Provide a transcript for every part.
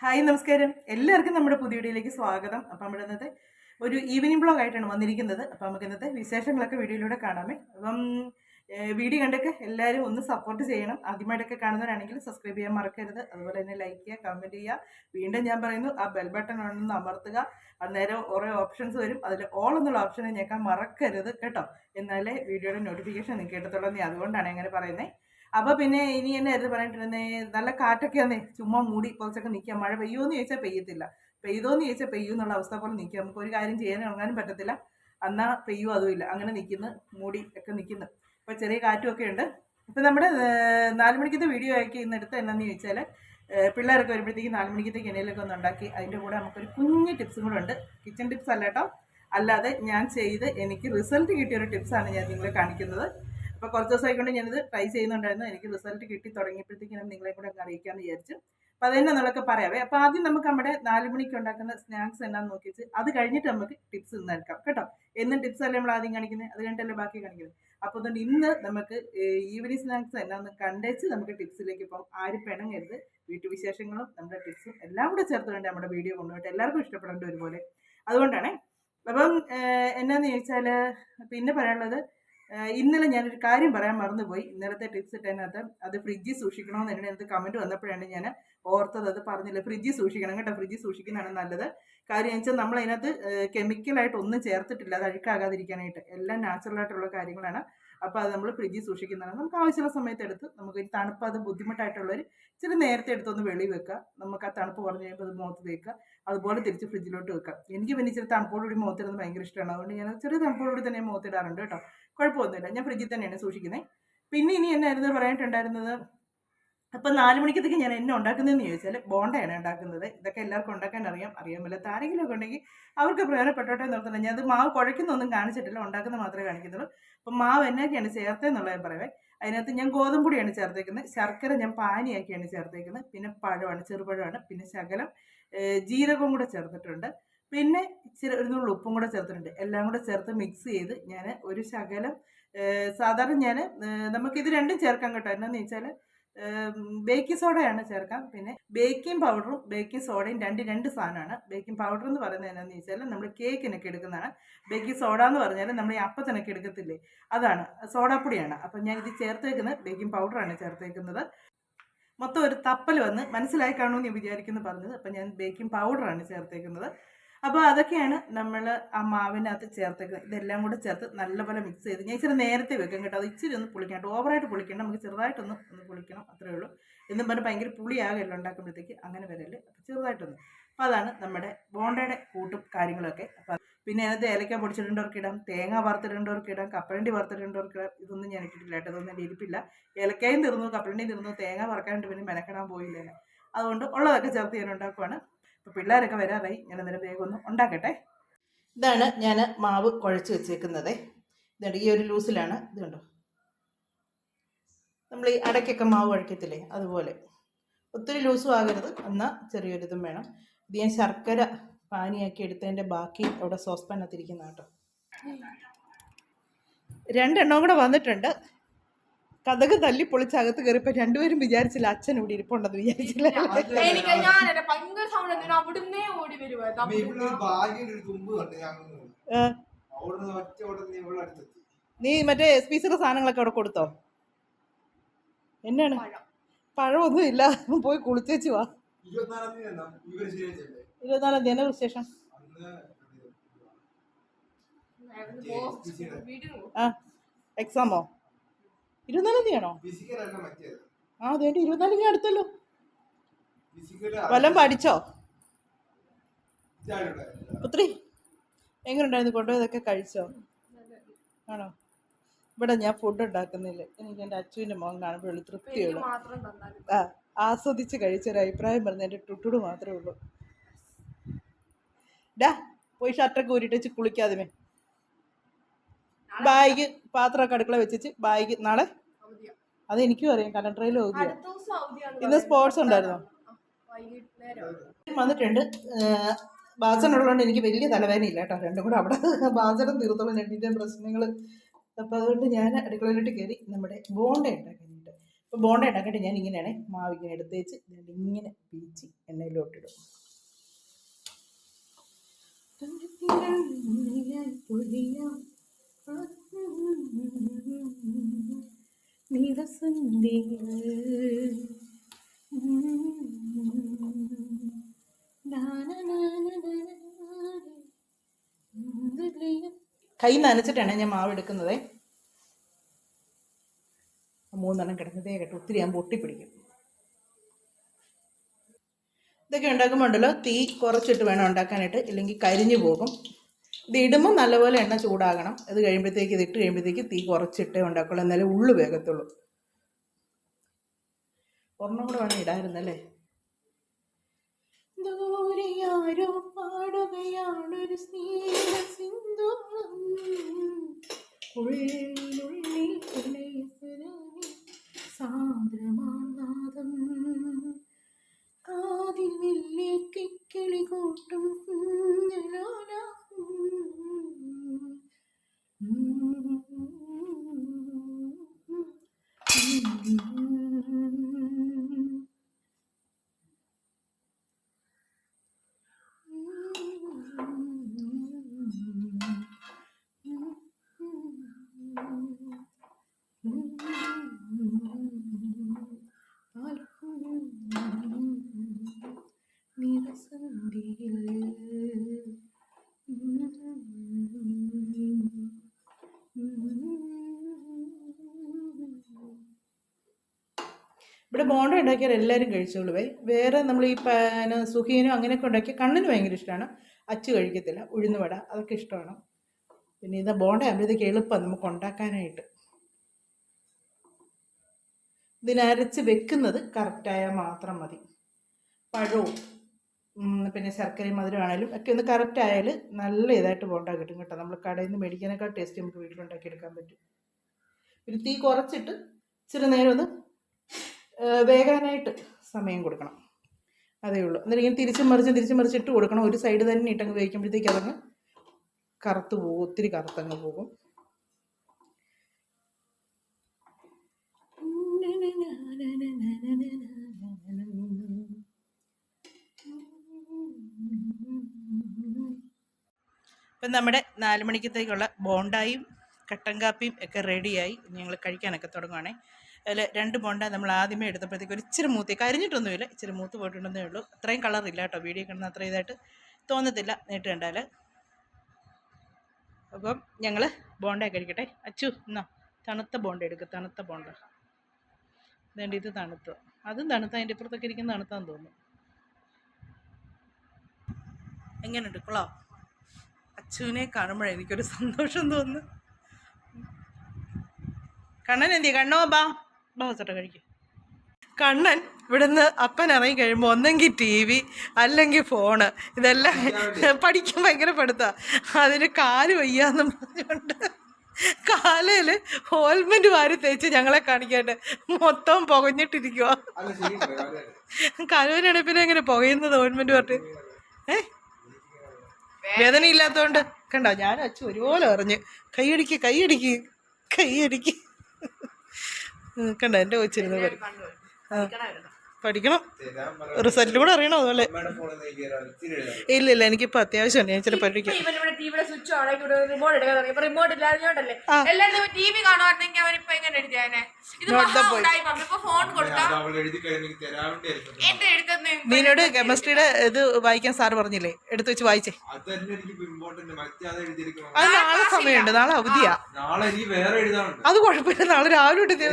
Hi നമസ്കാരം. എല്ലാവർക്കും നമ്മുടെ പുതിയ വീഡിയോയിലേക്ക് സ്വാഗതം. അപ്പം നമ്മുടെ ഇന്നത്തെ ഒരു ഈവനിങ് ബ്ലോഗ് ആയിട്ടാണ് വന്നിരിക്കുന്നത്. അപ്പം നമുക്ക് ഇന്നത്തെ വിശേഷങ്ങളൊക്കെ വീഡിയോയിലൂടെ കാണാമേ. അപ്പം വീഡിയോ കണ്ടൊക്കെ എല്ലാവരും ഒന്ന് സപ്പോർട്ട് ചെയ്യണം. ആദ്യമായിട്ടൊക്കെ കാണുന്നവരാണെങ്കിൽ സബ്സ്ക്രൈബ് ചെയ്യാൻ മറക്കരുത്. അതുപോലെ തന്നെ ലൈക്ക് ചെയ്യുക കമന്റ് ചെയ്യുക. വീണ്ടും ഞാൻ പറയുന്നു ആ ബെൽ ബട്ടൺ ഒന്ന് അമർത്തുക. അന്നേരം ഓരോ ഓപ്ഷൻസ് വരും. അതിൽ ഓൾ എന്നുള്ള ഓപ്ഷനെ ഞെക്കാൻ മറക്കരുത് കേട്ടോ. എന്നാലേ വീഡിയോയുടെ നോട്ടിഫിക്കേഷൻ നിങ്ങൾക്ക് കിട്ടത്തുള്ളൂ. അതുകൊണ്ടാണ് അങ്ങനെ പറയുന്നത് അപ്പൊ പിന്നെ ഇനി എന്നെ ആയിരുന്നു പറഞ്ഞിട്ടുണ്ടെന്നേ നല്ല കാറ്റൊക്കെ ആന്നേ ചുമ്മാ മൂടി കുറച്ചൊക്കെ നിൽക്കാം മഴ പെയ്യുമെന്ന് ചോദിച്ചാൽ പെയ്യത്തില്ല. പെയ്തോന്ന് ചോദിച്ചാൽ പെയ്യൂ എന്നുള്ള അവസ്ഥ പോലെ നിൽക്കുക നമുക്ക് ഒരു കാര്യം ചെയ്യാൻ ഇറങ്ങാനും പറ്റത്തില്ല. എന്നാ അതും അതുമില്ല അങ്ങനെ നിൽക്കുന്നു മൂടി ഒക്കെ നിൽക്കുന്നു ഇപ്പൊ ചെറിയ കാറ്റും ഒക്കെ ഉണ്ട്. ഇപ്പൊ നമ്മുടെ നാല് മണിക്കത്തെ വീഡിയോ ആക്കി ഇന്ന് എടുത്ത് എന്നാന്ന് ചോദിച്ചാൽ പിള്ളേരൊക്കെ വരുമ്പോഴത്തേക്ക് നാല് മണിക്കത്തേക്ക് ഒന്ന് ഉണ്ടാക്കി അതിന്റെ കൂടെ നമുക്കൊരു കുഞ്ഞ് ടിപ്സും കൂടെ ഉണ്ട്. കിച്ചൺ ടിപ്സ് അല്ല കേട്ടോ. അല്ലാതെ ഞാൻ ചെയ്ത് എനിക്ക് റിസൾട്ട് കിട്ടിയ ഒരു ടിപ്സാണ് ഞാൻ നിങ്ങളെ കാണിക്കുന്നത്. അപ്പോൾ കുറച്ച് ദിവസമായിക്കൊണ്ട് ഞാനിത് ട്രൈ ചെയ്യുന്നുണ്ടായിരുന്നു. എനിക്ക് റിസൾട്ട് കിട്ടി തുടങ്ങിയപ്പോഴത്തേക്കും നിങ്ങളെ കൂടെ അങ്ങ് അറിയിക്കാമെന്ന് വിചാരിച്ചു. അപ്പോൾ അതെന്നാന്നുള്ളതൊക്കെ പറയാവേ. അപ്പോൾ ആദ്യം നമുക്ക് നമ്മുടെ നാല് മണിക്ക് ഉണ്ടാക്കുന്ന സ്നാക്സ് എന്നാന്ന് നോക്കിയിട്ട് അത് കഴിഞ്ഞിട്ട് നമുക്ക് ടിപ്സ് ഇന്ന് കേട്ടോ? എന്നും ടിപ്സ് അല്ലേ നമ്മൾ ആദ്യം കാണിക്കുന്നത്? അത് കഴിഞ്ഞിട്ടല്ലേ ബാക്കി കാണിക്കുന്നത്? അപ്പോൾ അതുകൊണ്ട് ഇന്ന് നമുക്ക് ഈവനിങ് സ്നാക്സ് എന്നാന്ന് കണ്ടേച്ച് നമുക്ക് ടിപ്സിലേക്ക് ഇപ്പം ആരും പിണങ്ങരുത്. വീട്ടുവിശേഷങ്ങളും നമ്മുടെ ടിപ്സും എല്ലാം കൂടെ ചേർത്ത് വേണ്ട നമ്മുടെ വീഡിയോ കൊണ്ടുപോയിട്ട്. എല്ലാവർക്കും ഇഷ്ടപ്പെടേണ്ട ഒരുപോലെ. അതുകൊണ്ടാണ് അപ്പം എന്നാന്ന് ചോദിച്ചാൽ പിന്നെ പറയാനുള്ളത് ഇന്നലെ ഞാനൊരു കാര്യം പറയാൻ മറന്നുപോയി. ഇന്നലത്തെ ടിപ്സ് ഇട്ടതിനകത്ത് അത് ഫ്രിഡ്ജിൽ സൂക്ഷിക്കണമെന്ന് എന്റെ അടുത്ത് കമന്റ് വന്നപ്പോഴാണ് ഞാൻ ഓർത്തത്. അത് പറഞ്ഞില്ല ഫ്രിഡ്ജിൽ സൂക്ഷിക്കണം കേട്ടോ ഫ്രിഡ്ജിൽ സൂക്ഷിക്കുന്നതാണ് നല്ലത്. കാര്യം എന്ന് വെച്ചാൽ നമ്മൾ അതിനകത്ത് കെമിക്കലായിട്ട് ഒന്നും ചേർത്തിട്ടില്ല അത് അഴുക്കാകാതിരിക്കാനായിട്ട്. എല്ലാം നാച്ചുറലായിട്ടുള്ള കാര്യങ്ങളാണ്. അപ്പോൾ അത് നമ്മൾ ഫ്രിഡ്ജിൽ സൂക്ഷിക്കുന്നതാണ്. നമുക്ക് ആവശ്യമുള്ള സമയത്ത് എടുത്ത് നമുക്ക് ഈ തണുപ്പ് അത് ബുദ്ധിമുട്ടായിട്ടുള്ളവർ ഇച്ചിരി നേരത്തെ എടുത്തൊന്ന് വെളി വെക്കുക നമുക്ക് ആ തണുപ്പ് കുറഞ്ഞ് കഴിയുമ്പോൾ അത് മുഖത്ത് തേക്കുക അതുപോലെ തിരിച്ച് ഫ്രിഡ്ജിലോട്ട് വെക്കാം. എനിക്ക് പിന്നെ ഇച്ചിരി തണുപ്പോടുകൂടി മുഖത്തിടുന്നത് ഭയങ്കര ഇഷ്ടമാണ് അതുകൊണ്ട് ഞാൻ ചെറിയ തണുപ്പോടുകൂടി തന്നെ മുഖത്തിടാറുണ്ട് കേട്ടോ. കുഴപ്പമൊന്നുമില്ല. ഞാൻ ഫ്രിഡ്ജിൽ തന്നെയാണ് സൂക്ഷിക്കുന്നത് പിന്നെ ഇനി എന്നായിരുന്നു പറയാനായിട്ടുണ്ടായിരുന്നത് അപ്പം നാല് മണിക്കത്തേക്ക് ഞാൻ എന്നെ ഉണ്ടാക്കുന്നതെന്ന് ചോദിച്ചാൽ ബോണ്ടയാണ് ഉണ്ടാക്കുന്നത്. ഇതൊക്കെ എല്ലാവർക്കും ഉണ്ടാക്കാൻ അറിയാം. അറിയാൻ മേലാത്ത ആരെങ്കിലും ഒക്കെ ഉണ്ടെങ്കിൽ അവർക്ക് പ്രയോജനപ്പെട്ടോട്ടെ നോക്കുന്നത് ഞാൻ അത് മാവ് കുഴക്കുന്നൊന്നും കാണിച്ചിട്ടില്ല. ഉണ്ടാക്കുന്ന മാത്രമേ കാണിക്കുന്നുള്ളൂ അപ്പം മാവ് എന്നൊക്കെയാണ് ചേർത്തതെന്നുള്ളത് ഞാൻ പറയവേ അതിനകത്ത് ഞാൻ ഗോതമ്പൊടിയാണ് ചേർത്തേക്കുന്നത്. ശർക്കര ഞാൻ പാനിയാക്കിയാണ് ചേർത്തേക്കുന്നത്. പിന്നെ പഴമാണ് ചെറുപഴമാണ്. പിന്നെ ശകലം ജീരകവും കൂടെ ചേർത്തിട്ടുണ്ട്. പിന്നെ ഇച്ചിരി ഒരു നുള്ളു ഉപ്പും കൂടെ ചേർത്തിട്ടുണ്ട്. എല്ലാം കൂടെ ചേർത്ത് മിക്സ് ചെയ്ത് ഞാൻ ഒരു ശകലം സാധാരണ ഞാൻ നമുക്കിത് രണ്ടും ചേർക്കാൻ കേട്ടോ. എന്നാന്ന് വെച്ചാൽ ബേക്കിംഗ് സോഡയാണ് ചേർക്കാം. പിന്നെ ബേക്കിംഗ് പൗഡറും ബേക്കിംഗ് സോഡയും രണ്ട് രണ്ട് സാധനമാണ്. ബേക്കിംഗ് പൗഡർ എന്ന് പറയുന്നത് എന്താണെന്ന് വെച്ചാൽ നമ്മൾ കേക്കിനൊക്കെ എടുക്കുന്നതാണ്. ബേക്കിംഗ് സോഡ എന്ന് പറഞ്ഞാൽ നമ്മൾ ഈ അപ്പത്തിനൊക്കെ എടുക്കത്തില്ലേ? അതാണ്. സോഡാപ്പൊടിയാണ് അപ്പം ഞാൻ ഇത് ചേർത്തേക്കുന്നത് ബേക്കിംഗ് പൗഡറാണ് ചേർത്തേക്കുന്നത്. മൊത്തം ഒരു തപ്പൽ വന്ന് മനസ്സിലായി കാണുമെന്ന് ഞാൻ വിചാരിക്കുന്നു പറഞ്ഞത്. അപ്പം ഞാൻ ബേക്കിംഗ് പൗഡറാണ് ചേർത്തേക്കുന്നത്. അപ്പോൾ അതൊക്കെയാണ് നമ്മൾ ആ മാവിനകത്ത് ചേർത്തേക്കുന്നത്. ഇതെല്ലാം കൂടെ ചേർത്ത് നല്ലപോലെ മിക്സ് ചെയ്ത് ഞാൻ ഇച്ചിരി നേരത്തെ വെക്കും കേട്ടോ. അത് ഇച്ചിരി ഒന്ന് പുളിക്കണം ഓവറായിട്ട് പുളിക്കണം നമുക്ക് ചെറുതായിട്ടൊന്ന് ഒന്ന് പുളിക്കണം. അത്രേ ഉള്ളൂ. എന്നും പറഞ്ഞ് ഭയങ്കര പുളിയാകല്ലോ ഉണ്ടാക്കുമ്പോഴത്തേക്ക് അങ്ങനെ വരൽ. അപ്പോൾ ചെറുതായിട്ടൊന്ന്. അപ്പോൾ അതാണ് നമ്മുടെ ബോണ്ടയുടെ കൂട്ടും കാര്യങ്ങളൊക്കെ. അപ്പോൾ പിന്നെ അതിനകത്ത് ഏലക്ക പൊടിച്ചിടേണ്ടവർക്ക് ഇടാം. തേങ്ങ വറുത്തിടേണ്ടവർക്ക് ഇടാം. കപ്പലണ്ടി വറുത്തിടേണ്ടവർക്ക് ഇടാം. ഇതൊന്നും ഞാൻ ഇട്ടിട്ടില്ല കേട്ടോ. ഇതൊന്നും എന്റെ ഇരിപ്പില്ല. ഏലക്കയും തീർന്നു. കപ്പലണ്ടിയും തീർന്നു. തേങ്ങ വറക്കാനായിട്ട് പിന്നെ മെനക്കെടാൻ പോയില്ലേ അതുകൊണ്ട് ഉള്ളതൊക്കെ ചേർത്ത് ഞാൻ ഉണ്ടാക്കുവാണ്. പിള്ളേരൊക്കെ വരാറായി. ഞാൻ അന്നേരം വേഗം ഒന്ന് ഉണ്ടാക്കട്ടെ. ഇതാണ് ഞാൻ മാവ് കുഴച്ച് വെച്ചേക്കുന്നത്. ഇതുണ്ട് ഈ ഒരു ലൂസിലാണ്. ഇത് നമ്മൾ ഈ അടയ്ക്കൊക്കെ മാവ് കുഴക്കത്തില്ലേ അതുപോലെ. ഒത്തിരി ലൂസും ആകരുത്. എന്നാൽ ചെറിയൊരിതും വേണം. ഇത് ഞാൻ ശർക്കര പാനിയാക്കി എടുത്തതിന്റെ ബാക്കി അവിടെ സോസ്പാനകത്തിരിക്കുന്ന കേട്ടോ. രണ്ടെണ്ണം കൂടെ വന്നിട്ടുണ്ട്. കഥക് തല്ലി പൊളിച്ച് അകത്ത് കയറിപ്പോ രണ്ടുപേരും വിചാരിച്ചില്ല അച്ഛൻ ഇവിടെ ഇരിപ്പുണ്ടെന്ന് വിചാരിച്ചില്ല. എനിക്ക് ഞാൻ എന്റെ ഭയങ്കര സൗണ്ട് എന്തിനാ അവിടുന്നേ ഓടി നീ മറ്റേ സ്പീസർ സാധനങ്ങളൊക്കെ അവിടെ കൊടുത്തോ? എന്നാണ്? പഴമൊന്നും ഇല്ല. പോയി കുളിച്ചേച്ചു വാ. ഇരുപത്തിനാലാം തീയതി എന്നാ? ആ എക്സാമോ ഇരുപത്തിനാലാം തീയതിയാണോ ആ അതേണ്ടി ഇരുപത്തിനാല് തീയതി അടുത്തല്ലോ. വല്ലം പഠിച്ചോ? ഒത്തിരി. എങ്ങനെയുണ്ടായിരുന്നു കൊണ്ടുപോയതൊക്കെ കഴിച്ചോ? ആണോ? ഇവിടെ ഞാൻ ഫുഡ് ഉണ്ടാക്കുന്നില്ല. എനിക്ക് എന്റെ അച്ഛന്റെ മോൻ കാണുമ്പോൾ തൃപ്തിയുള്ളു. ആ ആസ്വദിച്ച് കഴിച്ചൊരു അഭിപ്രായം പറഞ്ഞ എന്റെ ടുട്ടുട് മാത്രമേ ഉള്ളൂ. ഡാ പോയി ഷർട്ടൊക്കെ ഊരിട്ട് വെച്ച് കുളിക്കാതെ ബാഗ് പാത്രമൊക്കെ അടുക്കള വെച്ചിട്ട് ബാഗ് നാളെ അത് എനിക്കും അറിയാം. കലണ്ടറിൽ ഇന്ന് സ്പോർട്സ് ഉണ്ടായിരുന്നോ. വന്നിട്ടുണ്ട്. ബാസൻ ഉള്ളതുകൊണ്ട് എനിക്ക് വലിയ തലവേദനയില്ല കേട്ടോ. രണ്ടും കൂടെ അവിടെ ബാസനം തീർത്തോളം. രണ്ടിന്റെ പ്രശ്നങ്ങൾ. അപ്പോൾ അതുകൊണ്ട് ഞാൻ അടുക്കളയിലോട്ട് കയറി നമ്മുടെ ബോണ്ട ഉണ്ടാക്കാനായിട്ട്. അപ്പോൾ ബോണ്ട ഉണ്ടാക്കിയിട്ട് ഞാൻ ഇങ്ങനെയാണ് മാവ് ഇങ്ങനെ എടുത്ത് വെച്ച് ഇതിന്റെ ഇങ്ങനെ പീച്ച് എണ്ണയിലോട്ടിടും കൈ നനച്ചിട്ടാണ് ഞാൻ മാവ് എടുക്കുന്നത്. മൂന്നെണ്ണം കിടന്നതേ കേട്ടോ. ഒത്തിരി ഞാൻ പൊട്ടിപ്പിടിക്കും ഇതൊക്കെ ഉണ്ടാക്കുമ്പോൾ ഉണ്ടല്ലോ തീ കുറച്ചിട്ട് വേണം ഉണ്ടാക്കാനായിട്ട്. ഇല്ലെങ്കിൽ കരിഞ്ഞു പോകും. ഇത് ഇടുമ്പോൾ നല്ലപോലെ എണ്ണ ചൂടാകണം. അത് കഴിയുമ്പോഴത്തേക്ക് ഇത് ഇട്ട് കഴിയുമ്പോഴത്തേക്ക് തീ കുറച്ചിട്ടേ ഉണ്ടാക്കുള്ളൂ. എന്നാലേ ഉള്ളു വേഗത്തുള്ളൂ ഒരെണ്ണം കൂടെ വേണം ഇടായിരുന്നല്ലേ ദൂരെയാരോ പാടുകയാണൊരു സാന്ദ്രമാനാദം കാതിൽ കൂട്ടും. കുഞ്ഞലോലാ. ഇവിടെ ഉണ്ടാക്കിയാൽ എല്ലാവരും കഴിച്ചോളുവേ വേറെ നമ്മൾ ഈ സുഖീനും അങ്ങനെയൊക്കെ ഉണ്ടാക്കിയാൽ കണ്ണിന് ഭയങ്കര ഇഷ്ടമാണ്. അച്ചു കഴിക്കത്തില്ല ഉഴുന്നുവട അതൊക്കെ ഇഷ്ടമാണ്. പിന്നെ ഇത് ബോണ്ട ആകുമ്പോഴത്തേക്ക് എളുപ്പം നമുക്ക് ഉണ്ടാക്കാനായിട്ട്. ഇതിനരച്ച് വെക്കുന്നത് കറക്റ്റായാൽ മാത്രം മതി. പഴവും പിന്നെ ശർക്കരയും മധുരമാണേലും ഒക്കെ ഒന്ന് കറക്റ്റ് ആയാൽ നല്ല ഇതായിട്ട് ബോണ്ട കിട്ടും കേട്ടോ. നമ്മൾ കടയിൽ നിന്ന് മേടിക്കാനേക്കാൾ ടേസ്റ്റ് നമുക്ക് വീട്ടിലുണ്ടാക്കിയെടുക്കാൻ പറ്റും. പിന്നെ തീ കുറച്ചിട്ട് ഇച്ചിരി നേരം ഒന്ന് വേകാനായിട്ട് സമയം കൊടുക്കണം. അതേ ഉള്ളൂ. എന്നിട്ട് ഇങ്ങനെ തിരിച്ചും മറിച്ചും തിരിച്ചും മറിച്ചിട്ട് കൊടുക്കണം. ഒരു സൈഡ് തന്നെ ഇട്ടങ്ങ് വേവിക്കുമ്പോഴത്തേക്ക് അതങ്ങ് കറുത്ത് പോകും. ഒത്തിരി കറുത്തങ്ങ് പോകും. ഇപ്പം നമ്മുടെ നാല് മണിക്കത്തേക്കുള്ള ബോണ്ടായും കട്ടൻ കാപ്പിയും ഒക്കെ റെഡിയായി ഞങ്ങൾ കഴിക്കാനൊക്കെ തുടങ്ങുവാണേ. അതിൽ രണ്ട് ബോണ്ട നമ്മൾ ആദ്യമേ എടുത്തപ്പോഴത്തേക്ക് ഒരു ഇച്ചിരി മൂത്തി കരിഞ്ഞിട്ടൊന്നുമില്ല ഇച്ചിരി മൂത്ത് പോയിട്ടുണ്ടെന്നേ ഉള്ളൂ. അത്രയും കളറില്ല കേട്ടോ വീഡിയോ കിടന്ന് അത്ര ഇതായിട്ട് തോന്നത്തില്ല നേരിട്ട് കണ്ടാൽ അപ്പം ഞങ്ങൾ ബോണ്ട കഴിക്കട്ടെ അച്ചു എന്നാ തണുത്ത ബോണ്ട എടുക്കുക തണുത്ത ബോണ്ട. വേണ്ട ഇത് തണുത്ത. അതും തണുത്ത അതിന്റെ ഇപ്പുറത്തൊക്കെ ഇരിക്കുന്ന തണുത്താന്ന് തോന്നുന്നു. എങ്ങനെയുണ്ട് എടുക്കളോ അച്ചുവിനെ കാണുമ്പോഴേ എനിക്കൊരു സന്തോഷം തോന്നുന്നു. കണ്ണൻ എന്തി കണ്ണോ ബാ ബാ കഴിക്കും. കണ്ണൻ ഇവിടുന്ന് അപ്പൻ ഇറങ്ങി കഴിയുമ്പോൾ ഒന്നെങ്കിൽ ടി വി അല്ലെങ്കിൽ ഫോണ് ഇതെല്ലാം പഠിക്കാൻ ഭയങ്കര പെടുത്താ അതിന് കാൽ വയ്യാന്നും പറഞ്ഞുകൊണ്ട് കാലയിൽ ഓൽമെന്റ് വാരി തേച്ച് ഞങ്ങളെ കാണിക്കാണ്ട് മൊത്തം പുകഞ്ഞിട്ടിരിക്കുക കാലുവിനാണ് പിന്നെ എങ്ങനെ പുകയുന്നത് ഓയിൻമെന്റ് പറഞ്ഞ് ഏ? വേദന ഇല്ലാത്തോണ്ട് കണ്ടോ ഞാൻ അച്ഛൻ ഒരുപോലെ അറിഞ്ഞ് കൈയടിക്ക് കൈയടിക്ക് കൈയടിക്ക്. കണ്ടോ? എന്റെ കൊച്ചിരുന്ന് പറയും ആ, പഠിക്കണം റിസൾട്ട് കൂടെ അറിയണം അതുപോലെ. ഇല്ല ഇല്ല എനിക്ക് അത്യാവശ്യമാണ്. ഞാൻ ചില പഠിക്കാം ഇവൻ ഇവിടെ ടിവിയുടെ സ്വിച്ച് ഓൺ ആക്കി റിമോട്ട് എടുക്കാൻ തുടങ്ങി. ഇപ്പൊ റിമോട്ട് ഇല്ലാഞ്ഞോണ്ടല്ലേ? എല്ലാരും ടി വി കാണുവായിരുന്നെങ്കിൽ അവൻ ഇപ്പൊ എങ്ങനെ എഴുതിയാനെ ഇത് മഹാ ഉണ്ടായി ഫോൺ കൊടുത്താ. അത് അവൾ എഴുതി കഴിഞ്ഞ് എനിക്ക് തരാൻ വേണ്ടിയായിരുന്നു എന്റെ നീനോട് കെമിസ്ട്രിയുടെ ഇത് വായിക്കാൻ സാർ പറഞ്ഞില്ലേ? എടുത്തു വെച്ച് വായിച്ചേ. അത് നാളെ സമയമുണ്ട്. നാളെ അവധിയാ. നാളെ എനിക്ക് വേറെ എഴുതാനുണ്ട്. അത് കുഴപ്പമില്ല. നാളെ രാവിലെ തൊട്ട്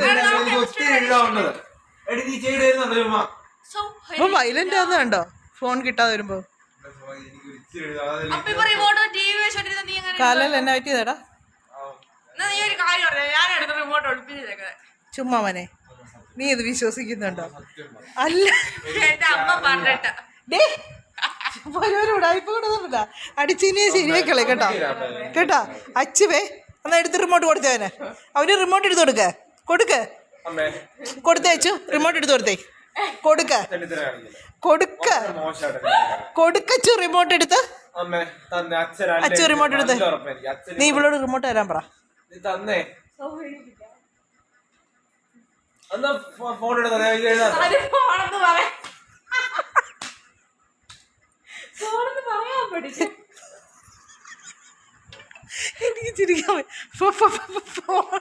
എടി നീ ചുമ്മാ അപ്പൊ വയലന്റ് ആവുന്ന കണ്ടോ? ഫോൺ കിട്ടാതെ വരുമ്പോ. അപ്പൊ ഇപ്പൊ റിമോട്ട് ടി വി വെച്ചോണ്ടിരുന്ന നീ എങ്ങനെ കാലിൽ എന്നെ പറ്റിയതാടാ എന്നാ നീ ഒരു കാര്യം പറഞ്ഞു ഞാൻ എടുത്ത റിമോട്ട് ചുമ്മാ മനെ. നീ ഇത് വിശ്വസിക്കുന്നുണ്ടോ? അല്ല. എന്റെ അമ്മ പറഞ്ഞിട്ട്. അടിച്ചിനെ ശരിയാക്കളെ കേട്ടോ? കേട്ടോ? അച്ചുവേ എന്നാ എടുത്ത് റിമോട്ട് കൊടുത്തവനെ അവന്. റിമോട്ട് എടുത്ത് കൊടുക്ക. കൊടുക്ക്. അമ്മേ. കൊടുത്തേ റിമോട്ട് എടുത്ത് കൊടുത്തേ. കൊടുക്ക. കൊടുക്ക. കൊടുക്കച്ചു റിമോട്ട് എടുത്ത്. അമ്മേ തന്നെ. അച്ഛൻ അച്ചു റിമോട്ട് എടുത്ത്. നീ ഇവളോട് റിമോട്ട് തരാൻ പറ. നീ തന്നേ. എന്നാ ഫോൺ എനിക്ക് ചിരിക്കാൻ വയ്യ. ഫോ, ഫോ, ഫോ, ഫോ, ഫോൺ.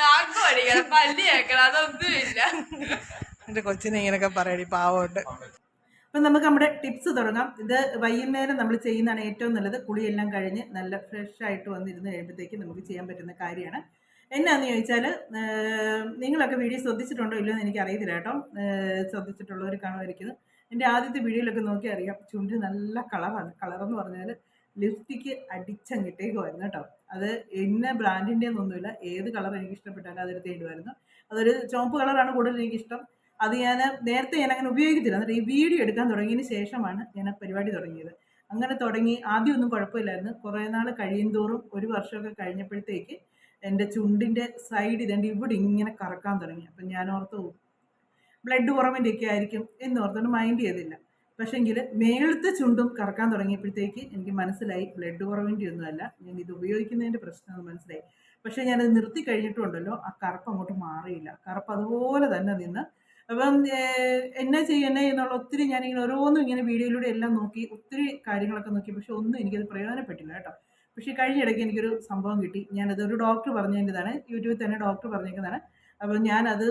നാക്ക് പഠിക്കണം പല്ല് കേൾക്കണം അതൊന്നുമില്ല. എന്റെ കൊച്ചിനെ ഇങ്ങനെയൊക്കെ പറയണി പാവമുണ്ട്. അപ്പം നമുക്ക് നമ്മുടെ ടിപ്സ് തുടങ്ങാം. ഇത് വൈകുന്നേരം നമ്മൾ ചെയ്യുന്നതാണ് ഏറ്റവും നല്ലത്. കുളിയെല്ലാം കഴിഞ്ഞ് നല്ല ഫ്രഷ് ആയിട്ട് വന്നിരുന്ന് കഴിയുമ്പോഴത്തേക്ക് നമുക്ക് ചെയ്യാൻ പറ്റുന്ന കാര്യമാണ്. എന്നാന്ന് ചോദിച്ചാൽ നിങ്ങളൊക്കെ വീഡിയോ ശ്രദ്ധിച്ചിട്ടുണ്ടോ ഇല്ലയോ എന്ന് എനിക്ക് അറിയത്തില്ല കേട്ടോ. ശ്രദ്ധിച്ചിട്ടുള്ളവർ കാണുമായിരിക്കുന്നു എന്റെ ആദ്യത്തെ വീഡിയോയിലൊക്കെ നോക്കി അറിയാം. ചുണ്ടിന് നല്ല കളറാണ്. കളറെന്ന് പറഞ്ഞാൽ ലിപ്സ്റ്റിക്ക് അടിച്ചങ്ങിട്ടേക്കുമായിരുന്നു കേട്ടോ. അത് ഇന്ന ബ്രാൻഡിന്റെ ഒന്നുമില്ല ഏത് കളർ എനിക്ക് ഇഷ്ടപ്പെട്ടാലും അതെടുത്ത് ഇടുമായിരുന്നു. അതൊരു ചുവപ്പ് കളറാണ് കൂടുതൽ എനിക്കിഷ്ടം. അത് ഞാൻ നേരത്തെ ഞാൻ അങ്ങനെ ഉപയോഗിക്കത്തില്ല. എന്നിട്ട് ഈ വീഡിയോ എടുക്കാൻ തുടങ്ങിയതിന് ശേഷമാണ് ഞാൻ പരിപാടി തുടങ്ങിയത്. അങ്ങനെ തുടങ്ങി. ആദ്യമൊന്നും കുഴപ്പമില്ലായിരുന്നു. കുറേ നാൾ കഴിയും തോറും ഒരു വർഷമൊക്കെ കഴിഞ്ഞപ്പോഴത്തേക്ക് എന്റെ ചുണ്ടിന്റെ സൈഡ് ഇതേണ്ട ഇവിടെ ഇങ്ങനെ കറക്കാൻ തുടങ്ങി. അപ്പം ഞാൻ ഓർത്തു ബ്ലഡ് കുറവിന്റെ ഒക്കെ ആയിരിക്കും എന്ന് ഓർത്തുകൊണ്ട് മൈൻഡ് ചെയ്തില്ല. പക്ഷേങ്കിൽ മേളത്തെ ചുണ്ടും കറക്കാൻ തുടങ്ങിയപ്പോഴത്തേക്ക് എനിക്ക് മനസ്സിലായി ബ്ലഡ് കുറവിന്റെ ഒന്നുമല്ല ഞാൻ ഇത് ഉപയോഗിക്കുന്നതിന്റെ പ്രശ്നമെന്ന് മനസ്സിലായി. പക്ഷേ ഞാനത് നിർത്തി കഴിഞ്ഞിട്ടുണ്ടല്ലോ ആ കറുപ്പ് അങ്ങോട്ട് മാറിയില്ല. കറുപ്പ് അതുപോലെ തന്നെ നിന്ന് അപ്പം എന്നെ എന്നാ ചെയ്യും എന്നുള്ള ഒത്തിരി ഞാനിങ്ങനെ ഓരോന്നും ഇങ്ങനെ വീഡിയോയിലൂടെ എല്ലാം നോക്കി ഒത്തിരി കാര്യങ്ങളൊക്കെ നോക്കി. പക്ഷെ ഒന്നും എനിക്കത് പ്രയോജനപ്പെട്ടില്ല കേട്ടോ. പക്ഷേ കഴിഞ്ഞ ഇടയ്ക്ക് എനിക്കൊരു സംഭവം കിട്ടി. ഞാനത് ഒരു ഡോക്ടർ പറഞ്ഞതിന്റെതാണ് യൂട്യൂബിൽ തന്നെ ഡോക്ടർ പറഞ്ഞേക്കുന്നതാണ്. അപ്പം ഞാനത്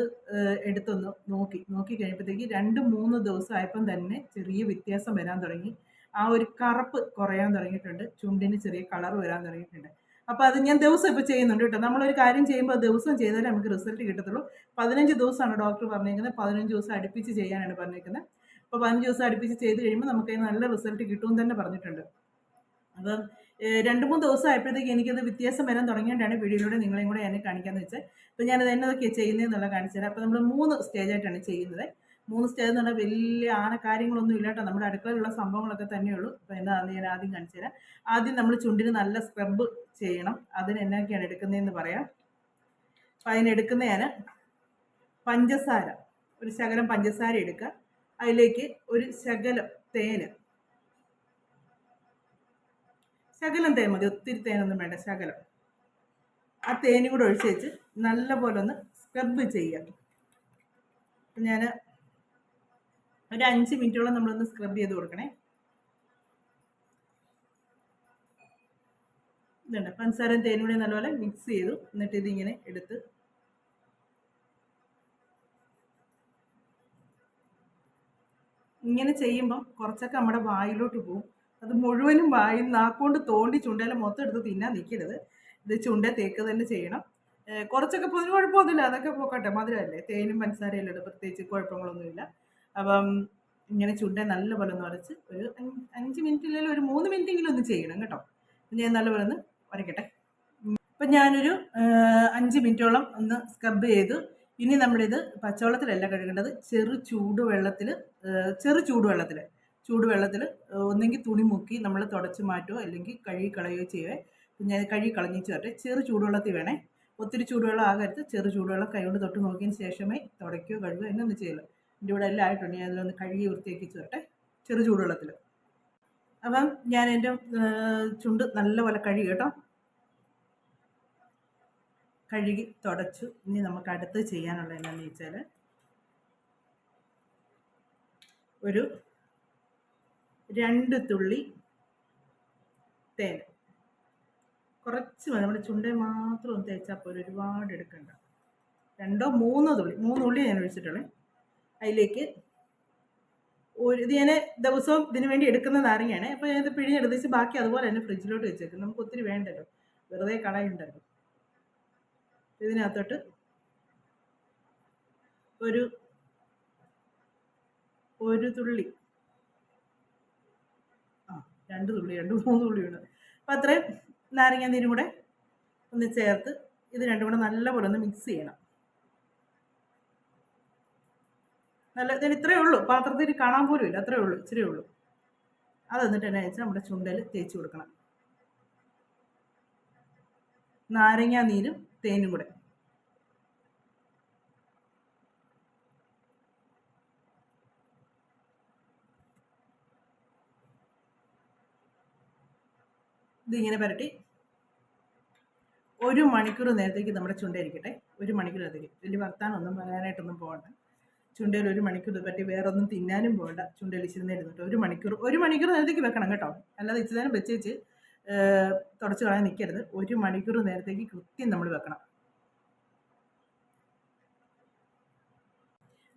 എടുത്തൊന്ന് നോക്കി നോക്കി കഴിയുമ്പോഴത്തേക്ക് രണ്ട് മൂന്ന് ദിവസം ആയപ്പം തന്നെ ചെറിയ വ്യത്യാസം വരാൻ തുടങ്ങി. ആ ഒരു കറുപ്പ് കുറയാൻ തുടങ്ങിയിട്ടുണ്ട്. ചുണ്ടിന് ചെറിയ കളർ വരാൻ തുടങ്ങിയിട്ടുണ്ട്. അപ്പോൾ അത് ഞാൻ ദിവസം ഇപ്പോൾ ചെയ്യുന്നുണ്ട് കേട്ടോ. നമ്മളൊരു കാര്യം ചെയ്യുമ്പോൾ ദിവസം ചെയ്താലേ നമുക്ക് റിസൾട്ട് കിട്ടത്തുള്ളൂ. പതിനഞ്ച് ദിവസമാണ് ഡോക്ടർ പറഞ്ഞേക്കുന്നത്. പതിനഞ്ച് ദിവസം അടുപ്പിച്ച് ചെയ്യാനാണ് പറഞ്ഞേക്കുന്നത്. അപ്പോൾ പതിനഞ്ച് ദിവസം അടുപ്പിച്ച് ചെയ്ത് കഴിയുമ്പോൾ നമുക്ക് നല്ല റിസൾട്ട് കിട്ടുമെന്ന് തന്നെ പറഞ്ഞിട്ടുണ്ട്. അപ്പം രണ്ട് മൂന്ന് ദിവസം ആയപ്പോഴത്തേക്ക് എനിക്കത് വ്യത്യാസം വരാൻ തുടങ്ങിയിട്ടാണ് വീഡിയോയിലൂടെ നിങ്ങളെയും കൂടെ എന്നെ കാണിക്കാമെന്ന് വെച്ചാൽ അപ്പോൾ ഞാനത് എന്നതൊക്കെ ചെയ്യുന്നതെന്നുള്ള കാണിച്ചു തരാം അപ്പോൾ നമ്മൾ മൂന്ന് സ്റ്റേജായിട്ടാണ് ചെയ്യുന്നത്. മൂന്ന് സ്റ്റേജ് എന്ന് പറഞ്ഞാൽ വലിയ ആന കാര്യങ്ങളൊന്നും ഇല്ലാട്ടോ. നമ്മുടെ അടുക്കളയിലുള്ള സംഭവങ്ങളൊക്കെ തന്നെയുള്ളൂ. അപ്പോൾ എന്താണെന്ന് ഞാൻ ആദ്യം കാണിച്ചു തരാം ആദ്യം നമ്മൾ ചുണ്ടിന് നല്ല സ്ക്രബ് ചെയ്യണം. അതിന് എന്നൊക്കെയാണ് എടുക്കുന്നതെന്ന് പറയാം. അപ്പം അതിനെടുക്കുന്ന ഞാൻ പഞ്ചസാര ഒരു ശകലം പഞ്ചസാര എടുക്കുക. അതിലേക്ക് ഒരു ശകലം തേന് ശകലം തേൻ മതി ഒത്തിരി തേനൊന്നും വേണ്ട ശകലം. ആ തേനും കൂടെ ഒഴിച്ച് വെച്ച് നല്ലപോലെ ഒന്ന് സ്ക്രബ് ചെയ്യാം ഞാൻ ഒരു അഞ്ച് മിനിറ്റോളം നമ്മളൊന്ന് സ്ക്രബ് ചെയ്ത് കൊടുക്കണേ. ഇതുണ്ട് പഞ്ചസാരയും തേനും കൂടി നല്ലപോലെ മിക്സ് ചെയ്തു എന്നിട്ട് ഇതിങ്ങനെ എടുത്ത് ഇങ്ങനെ ചെയ്യുമ്പം കുറച്ചൊക്കെ നമ്മുടെ വായിലോട്ട് പോകും. അത് മുഴുവനും വായിൽ നാക്കൊണ്ട് തോണ്ടി ചുണ്ടയിൽ മൊത്തം എടുത്ത് തിന്നാൻ നിൽക്കരുത്. ഇത് ചുണ്ട തേക്ക് തന്നെ ചെയ്യണം. കുറച്ചൊക്കെ പോയതിന് കുഴപ്പമൊന്നുമില്ല. അതൊക്കെ പോക്കട്ടെ. മധുരമല്ലേ? തേനും പഞ്ചസാരയല്ലേ ഇടും പ്രത്യേകിച്ച് കുഴപ്പങ്ങളൊന്നുമില്ല. അപ്പം ഇങ്ങനെ ചുണ്ട നല്ലപോലെ ഒന്ന് ഉരച്ച് ഒരു അഞ്ച് മിനിറ്റ് ഇല്ലെങ്കിൽ ഒരു മൂന്ന് മിനിറ്റെങ്കിലും ഒന്ന് ചെയ്യണം കേട്ടോ. ഞാൻ നല്ലപോലെ ഒന്ന് ഉരക്കട്ടെ. അപ്പം ഞാനൊരു അഞ്ച് മിനിറ്റോളം ഒന്ന് സ്ക്രബ് ചെയ്തു. ഇനി നമ്മളിത് പച്ചവെള്ളത്തിലല്ല കഴുകേണ്ടത്. ചെറു ചൂടുവെള്ളത്തിൽ ചെറു ചൂടുവെള്ളത്തിൽ ചൂടുവെള്ളത്തിൽ ഒന്നെങ്കിൽ തുണി മുക്കി നമ്മൾ തുടച്ച് മാറ്റുക അല്ലെങ്കിൽ കഴുകി കളയുകയോ ചെയ്യേ പിന്നെ കഴുകി കളഞ്ഞിച്ച് വരട്ടെ. ചെറു ചൂടുവെള്ളത്തിൽ വേണേ. ഒത്തിരി ചൂടുവെള്ളം ആകരുത്. ചെറു ചൂടുവെള്ളം കൈകൊണ്ട് തൊട്ട് നോക്കിയതിന് ശേഷമേ തുടയ്ക്കുകയോ കഴുകുകയോ എന്നൊന്നും ചെയ്യില്ല എന്റെ ഇവിടെ എല്ലാം ആയിട്ടുണ്ട്. ഞാൻ അതിലൊന്ന് കഴുകി വൃത്തിയാക്കി വരട്ടെ. ചെറു ചൂടുവെള്ളത്തിൽ അപ്പം ഞാൻ എന്റെ ചുണ്ട് നല്ലപോലെ കഴുകി കേട്ടോ. കഴുകി തുടച്ചു. ഇനി നമുക്ക് അടുത്ത് ചെയ്യാനുള്ള എന്താണെന്ന് വെച്ചാൽ ഒരു രണ്ട് തുള്ളി തേൻ കുറച്ച് മതി. നമ്മുടെ ചുണ്ടേ മാത്രം ഒന്ന് തേച്ചാൽ പോലും ഒരുപാട് എടുക്കണ്ട. രണ്ടോ മൂന്നോ തുള്ളി. മൂന്ന് തുള്ളി ഞാൻ ഒഴിച്ചിട്ടുള്ളത് അതിലേക്ക് ഒരു ഇത് ഞാൻ ദിവസവും ഇതിന് വേണ്ടി എടുക്കുന്ന നാരങ്ങയാണ്. അപ്പോൾ ഞാനിത് പിഴിഞ്ഞെടുത്ത് വെച്ച് ബാക്കി അതുപോലെ തന്നെ ഫ്രിഡ്ജിലോട്ട് വെച്ചേക്കും. നമുക്ക് ഒത്തിരി വേണ്ടല്ലോ. വെറുതെ കളയുണ്ടല്ലോ. ഇതിനകത്തോട്ട് ഒരു ഒരു തുള്ളി രണ്ട് തുള്ളി രണ്ട് മൂന്ന് തുള്ളിയുണ്ട്. അപ്പം അത്രയും നാരങ്ങ നീരും കൂടെ ഒന്ന് ചേർത്ത് ഇത് രണ്ടും കൂടെ നല്ലപോലെ ഒന്ന് മിക്സ് ചെയ്യണം. നല്ല ഇതിന് ഇത്രയേ ഉള്ളൂ. പാത്രത്തിൽ കാണാൻ പോലും ഇല്ല. അത്രയേ ഉള്ളൂ ഇച്ചിരി ഉള്ളൂ. അത് എന്നിട്ട് എന്നെ വെച്ചാൽ നമ്മുടെ ചുണ്ടയിൽ തേച്ച് കൊടുക്കണം. നാരങ്ങ നീരും തേനും കൂടെ. ഇതിങ്ങനെ പരട്ടി. ഒരു മണിക്കൂർ നേരത്തേക്ക് നമ്മുടെ ചുണ്ടയിരിക്കട്ടെ ഒരു മണിക്കൂർ നേരത്തേക്ക്. വലിയ വർത്താനൊന്നും പറയാനായിട്ടൊന്നും പോകണ്ട. ചുണ്ടയിൽ ഒരു മണിക്കൂർ പറ്റി വേറെ ഒന്നും തിന്നാനും പോകണ്ട. ചുണ്ടയിൽ ഇച്ചിരി നേരം ഇരുന്നിട്ട് ഒരു മണിക്കൂർ ഒരു മണിക്കൂർ നേരത്തേക്ക് വെക്കണം കേട്ടോ. അല്ലാതെ ഇച്ചിരി നേരം വെച്ച് വെച്ച് തുടച്ച് കളയാൻ നിൽക്കരുത് ഒരു മണിക്കൂർ നേരത്തേക്ക് കൃത്യം നമ്മൾ വെക്കണം.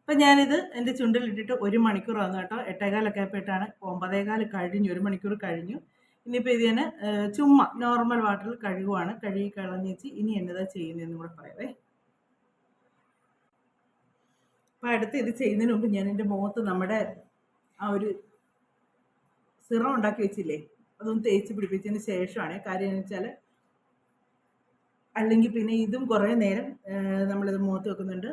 അപ്പം ഞാനിത് എന്റെ ചുണ്ടിൽ ഇട്ടിട്ട് ഒരു മണിക്കൂർ വന്നു കേട്ടോ. എട്ടേകാലൊക്കെ ആയപ്പോഴാണ് ഒമ്പതേകാൽ കഴിഞ്ഞു. ഒരു മണിക്കൂർ കഴിഞ്ഞു. ഇനിയിപ്പോൾ ഇത് ഞാൻ ചുമ്മാ നോർമൽ വാട്ടറിൽ കഴുകുവാണ്. കഴുകി കളഞ്ഞേച്ച് ഇനി എന്നതാ ചെയ്യുന്നതെന്ന് കൂടെ പറയാവേ. അപ്പം അടുത്ത് ഇത് ചെയ്യുന്നതിന് മുമ്പ് ഞാൻ എന്റെ മുഖത്ത് നമ്മുടെ ആ ഒരു സിറം ഉണ്ടാക്കി വെച്ചില്ലേ അതൊന്ന് തേച്ച് പിടിപ്പിച്ചതിന് ശേഷമാണ്. കാര്യം എന്ന് വെച്ചാൽ അല്ലെങ്കിൽ പിന്നെ ഇതും കുറേ നേരം നമ്മളിത് മുഖത്ത് വെക്കുന്നുണ്ട്.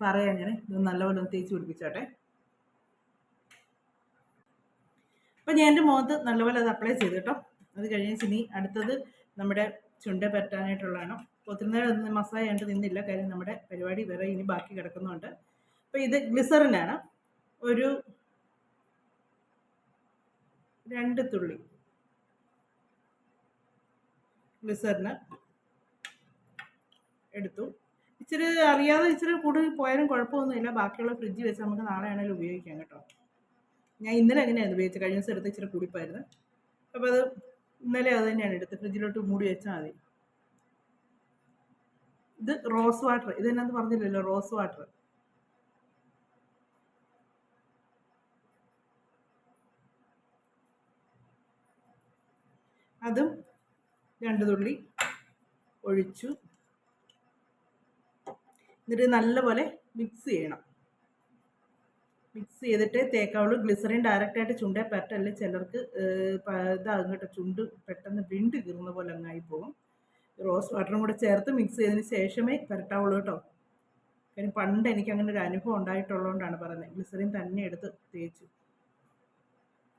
പറയാം അങ്ങനെ ഇത് നല്ലപോലെ ഒന്ന് തേച്ച് പിടിപ്പിച്ചോട്ടെ. അപ്പം ഞാൻ എന്റെ മുഖത്ത് നല്ലപോലെ അത് അപ്ലൈ ചെയ്തു കേട്ടോ. അത് കഴിഞ്ഞ് ഇനി അടുത്തത് നമ്മുടെ ചുണ്ട പറ്റാനായിട്ടുള്ളതാണ്. ഒത്തിരി നേരം ചെയ്യേണ്ടത് നിന്നില്ല. കാര്യം നമ്മുടെ പരിപാടി വേറെ ഇനി ബാക്കി കിടക്കുന്നുണ്ട്. അപ്പോൾ ഇത് ഗ്ലിസറിനാണ് ഒരു രണ്ട് തുള്ളി ഗ്ലിസറിന് എടുത്തു. ഇച്ചിരി അറിയാതെ ഇച്ചിരി കൂടുതൽ പോയാലും കുഴപ്പമൊന്നുമില്ല. ബാക്കിയുള്ള ഫ്രിഡ്ജ് വെച്ച് നമുക്ക് നാളെ ആണെങ്കിലും ഉപയോഗിക്കാം കേട്ടോ. ഞാൻ ഇന്നലെ അങ്ങനെയാണ് ഉപയോഗിച്ചത് കഴിഞ്ഞ ദിവസം എടുത്ത് ഇച്ചിരി കൂടിപ്പായിരുന്നു അപ്പോൾ അത് ഇന്നലെ അത് തന്നെയാണ് എടുത്ത് ഫ്രിഡ്ജിലോട്ട് മൂടി വെച്ചാൽ മതി. ഇത് റോസ് വാട്ടർ. ഇത് എന്നാന്ന് പറഞ്ഞില്ലല്ലോ റോസ് വാട്ടർ. അതും രണ്ട് തുള്ളി ഒഴിച്ചു. എന്നിട്ട് നല്ലപോലെ മിക്സ് ചെയ്യണം. മിക്സ് ചെയ്തിട്ട് തേക്കാവുള്ളൂ. ഗ്ലിസറിൻ ഡയറക്റ്റായിട്ട് ചുണ്ടേ പറ്റല്ല ചിലർക്ക് ഇതാകും കേട്ടോ. ചുണ്ട് പെട്ടെന്ന് വിണ്ട് കീറുന്ന പോലെ അങ്ങായി പോകും. റോസ് വാട്ടറും കൂടെ ചേർത്ത് മിക്സ് ചെയ്തതിന് ശേഷമേ പരട്ടാവുള്ളൂ കേട്ടോ. കാര്യം പണ്ട് എനിക്ക് അങ്ങനെ ഒരു അനുഭവം ഉണ്ടായിട്ടുള്ളതുകൊണ്ടാണ് പറയുന്നത്. ഗ്ലിസറിൻ തന്നെ എടുത്ത് തേച്ചു.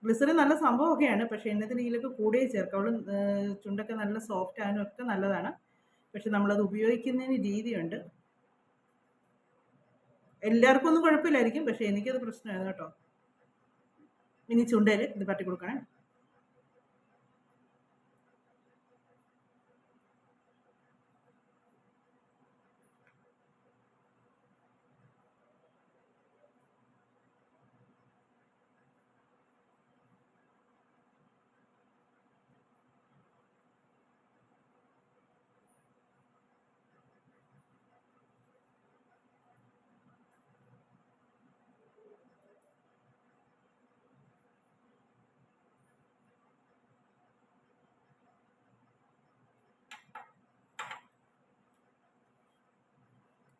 ഗ്ലിസറിൻ നല്ല സംഭവമൊക്കെയാണ്. പക്ഷേ എന്നതിന് ഇതിലൊക്കെ കൂടിയേ ചേർക്കാവുള്ളൂ. ചുണ്ടൊക്കെ നല്ല സോഫ്റ്റ് ആകാനും ഒക്കെ നല്ലതാണ്. പക്ഷെ നമ്മളത് ഉപയോഗിക്കുന്നതിന് രീതിയുണ്ട്. എല്ലാവർക്കും ഒന്നും കുഴപ്പമില്ലായിരിക്കും പക്ഷേ എനിക്കത് പ്രശ്നമായിരുന്നു കേട്ടോ. ഇനി ചുണ്ടയിൽ ഇത് പറ്റി കൊടുക്കണേ.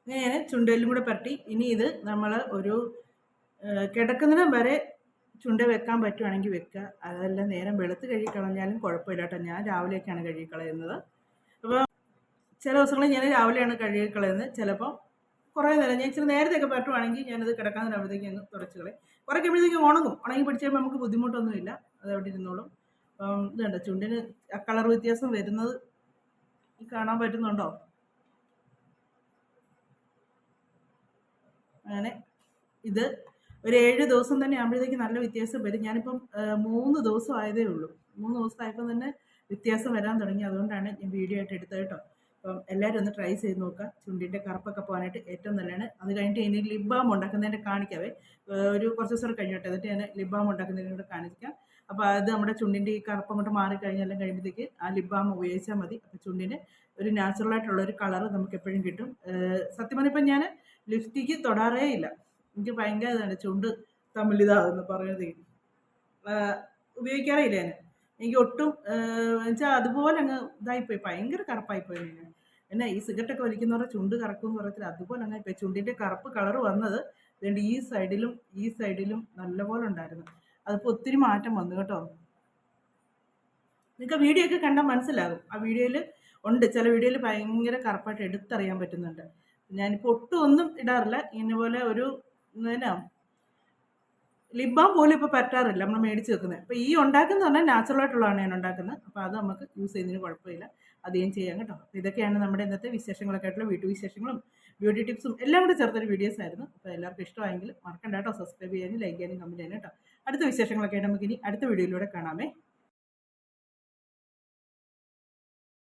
ഇങ്ങനെ ചുണ്ടയിലും കൂടെ പരട്ടി. ഇനി ഇത് നമ്മൾ ഒരു കിടക്കുന്നതിനും വരെ ചുണ്ട വെക്കാൻ പറ്റുവാണെങ്കിൽ വെക്കുക. അതെല്ലാം നേരം വെളുത്ത് കഴുകി കളഞ്ഞാലും കുഴപ്പമില്ല കേട്ടോ. ഞാൻ രാവിലെയൊക്കെയാണ് കഴുകി കളയുന്നത്. അപ്പോൾ ചില ദിവസങ്ങളിൽ ഞാൻ രാവിലെയാണ് കഴുകി കളയുന്നത്. ചിലപ്പോൾ കുറേ നേരം ഞാൻ ഇച്ചിരി നേരത്തെയൊക്കെ പറ്റുവാണെങ്കിൽ ഞാനത് കിടക്കാൻ നേരത്തേക്ക് അങ്ങ് തുടച്ച് കളയും. കുറേ കഴിയുമ്പോഴത്തേക്ക് ഉണങ്ങും. ഉണങ്ങി പിടിച്ച് നമുക്ക് ബുദ്ധിമുട്ടൊന്നുമില്ല. അത് അവിടെ ഇരുന്നോളും. അപ്പം ഇതുണ്ട്. ചുണ്ടിന് കളർ വ്യത്യാസം വരുന്നത് കാണാൻ പറ്റുന്നുണ്ടോ? അങ്ങനെ ഇത് ഒരു ഏഴ് ദിവസം തന്നെ ആകുമ്പോഴത്തേക്ക് നല്ല വ്യത്യാസം വരും. ഞാനിപ്പം മൂന്ന് ദിവസം ആയതേ ഉള്ളൂ. മൂന്ന് ദിവസം ആയപ്പോൾ തന്നെ വ്യത്യാസം വരാൻ തുടങ്ങി. അതുകൊണ്ടാണ് ഞാൻ വീഡിയോ ആയിട്ട് എടുത്തത് കേട്ടോ. അപ്പം എല്ലാവരും ഒന്ന് ട്രൈ ചെയ്ത് നോക്കുക. ചുണ്ടിന്റെ കറുപ്പൊക്കെ പോകാനായിട്ട് ഏറ്റവും നല്ലതാണ്. അത് കഴിഞ്ഞിട്ട് ഇനി ലിപ് ബാം ഉണ്ടാക്കുന്നതിന്റെ കാണിക്കാവേ. ഒരു കുറച്ച് ദിവസം കഴിഞ്ഞോട്ടെ എന്നിട്ട് ഞാൻ ലിപ് ബാം ഉണ്ടാക്കുന്നതിന്റെ കൂടെ കാണിക്കാം. അപ്പോൾ അത് നമ്മുടെ ചുണ്ടിന്റെ ഈ കറുപ്പ് അങ്ങോട്ട് മാറിക്കഴിഞ്ഞെല്ലാം കഴിയുമ്പോഴത്തേക്ക് ആ ലിപ് ബാം ഉപയോഗിച്ചാൽ മതി. അപ്പോൾ ചുണ്ടിന് ഒരു നാച്ചുറലായിട്ടുള്ള ഒരു കളർ നമുക്ക് എപ്പോഴും കിട്ടും. സത്യം പറഞ്ഞപ്പോൾ ഞാൻ ലിപ്സ്റ്റിക്ക് തൊടാറേ ഇല്ല. എനിക്ക് ഭയങ്കര ഇതാണ് ചുണ്ട് തമ്മിൽ ഇതാകുന്നു പറയുന്നത് ഉപയോഗിക്കാറേ ഞാൻ. എനിക്ക് ഒട്ടും വെച്ചാൽ അതുപോലെ അങ്ങ് ഇതായിപ്പോയി. ഭയങ്കര കറുപ്പായിപ്പോയി ഞാൻ. എന്നാ ഈ സിഗരറ്റൊക്കെ വലിക്കുന്നവരുടെ ചുണ്ട് കറക്കും പറയത്തില്ല. അതുപോലെ അങ്ങായിപ്പോയി ചുണ്ടിന്റെ കറുപ്പ് കളർ വന്നത് അതുകൊണ്ട് ഈ സൈഡിലും ഈ സൈഡിലും നല്ലപോലെ ഉണ്ടായിരുന്നു. അതിപ്പോൾ ഒത്തിരി മാറ്റം വന്നു കേട്ടോ. നിങ്ങൾക്ക് വീഡിയോ ഒക്കെ കണ്ടാൽ മനസ്സിലാകും. ആ വീഡിയോയിൽ ഉണ്ട്. ചില വീഡിയോയിൽ ഭയങ്കര കറുപ്പായിട്ട് എടുത്തറിയാൻ പറ്റുന്നുണ്ട്. ഞാനിപ്പോൾ ഒട്ടും ഒന്നും ഇടാറില്ല. ഇങ്ങനെ പോലെ ഒരു എന്നാ ലിബാം പോലും ഇപ്പോൾ പറ്റാറില്ല നമ്മൾ മേടിച്ച് വെക്കുന്നത് അപ്പോൾ ഈ ഉണ്ടാക്കുന്ന പറഞ്ഞാൽ നാച്ചുറൽ ആയിട്ടുള്ളതാണ് ഞാൻ ഉണ്ടാക്കുന്നത്. അപ്പോൾ അത് നമുക്ക് യൂസ് ചെയ്യുന്നതിന് കുഴപ്പമില്ല. അധികം ചെയ്യാം കേട്ടോ. അപ്പോൾ ഇതൊക്കെയാണ് നമ്മുടെ ഇന്നത്തെ വിശേഷങ്ങളൊക്കെ ആയിട്ടുള്ള വീട്ടു വിശേഷങ്ങളും ബ്യൂട്ടി ടിപ്സും എല്ലാം കൂടെ ചേർത്തൊരു വീഡിയോസ് ആയിരുന്നു. അപ്പോൾ എല്ലാവർക്കും ഇഷ്ടമായെങ്കിൽ മറക്കണ്ട കേട്ടോ. സബ്സ്ക്രൈബ് ചെയ്യാനും ലൈക്ക് ചെയ്യാനും കമന്റ് ചെയ്യാനും കേട്ടോ. അടുത്ത വിശേഷങ്ങളൊക്കെ ആയിട്ട് നമുക്ക് ഇനി അടുത്ത വീഡിയോയിലൂടെ കാണാമേ.